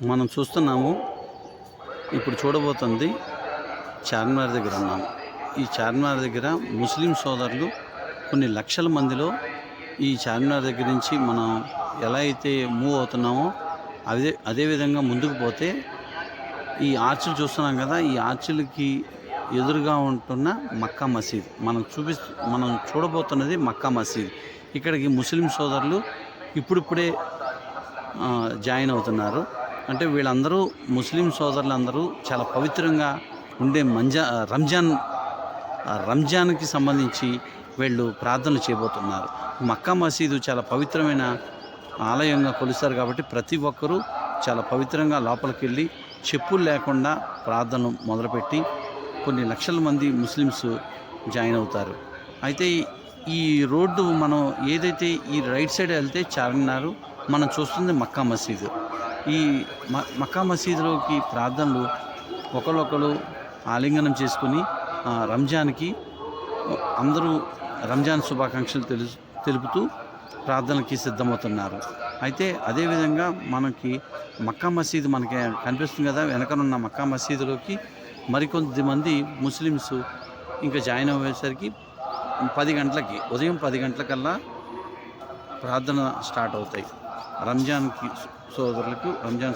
మనం చూస్తున్నాము ఇప్పుడు చూడబోతుంది చార్మినార్ దగ్గర ఉన్నాము ఈ చార్మినార్ దగ్గర ముస్లిం సోదరులు కొన్ని లక్షల మందిలో ఈ చార్మినార్ దగ్గర నుంచి మనం ఎలా అయితే మూవ్ అవుతున్నామో అదే అదేవిధంగా ముందుకు పోతే ఈ ఆర్చులు చూస్తున్నాం కదా ఈ ఆర్చులకి ఎదురుగా ఉంటున్న మక్కా మసీద్. మనం చూపిస్తూ మనం చూడబోతున్నది మక్కా మసీద్. ఇక్కడికి ముస్లిం సోదరులు ఇప్పుడిప్పుడే జాయిన్ అవుతున్నారు. అంటే వీళ్ళందరూ ముస్లిం సోదరులందరూ చాలా పవిత్రంగా ఉండే మంజా రంజాన్ రంజాన్కి సంబంధించి వీళ్ళు ప్రార్థనలు చేయబోతున్నారు. మక్కా మసీదు చాలా పవిత్రమైన ఆలయంగా కొలుస్తారు కాబట్టి ప్రతి ఒక్కరూ చాలా పవిత్రంగా లోపలికి వెళ్ళి చెప్పులు లేకుండా ప్రార్థనలు మొదలుపెట్టి కొన్ని లక్షల మంది ముస్లిమ్స్ జాయిన్ అవుతారు. అయితే ఈ రోడ్డు మనం ఏదైతే ఈ రైట్ సైడ్ వెళ్తే చార్మినారు మనం చూస్తుంది మక్కా మసీదు. ఈ మక్కా మసీదులోకి ప్రార్థనలు ఒకరొకరు ఆలింగనం చేసుకుని రంజాన్కి అందరూ రంజాన్ శుభాకాంక్షలు తెలు తెలుపుతూ ప్రార్థనలకి సిద్ధమవుతున్నారు. అయితే అదేవిధంగా మనకి మక్కా మసీదు మనకి కనిపిస్తుంది కదా వెనకనున్న మక్కా మసీదులోకి మరికొద్ది మంది ముస్లిమ్స్ ఇంకా జాయిన్ అయ్యేసరికి పది గంటలకి ఉదయం పది గంటలకల్లా ప్రార్థన స్టార్ట్ అవుతాయి. రంజాన్కి సోదరులకు రంజాన్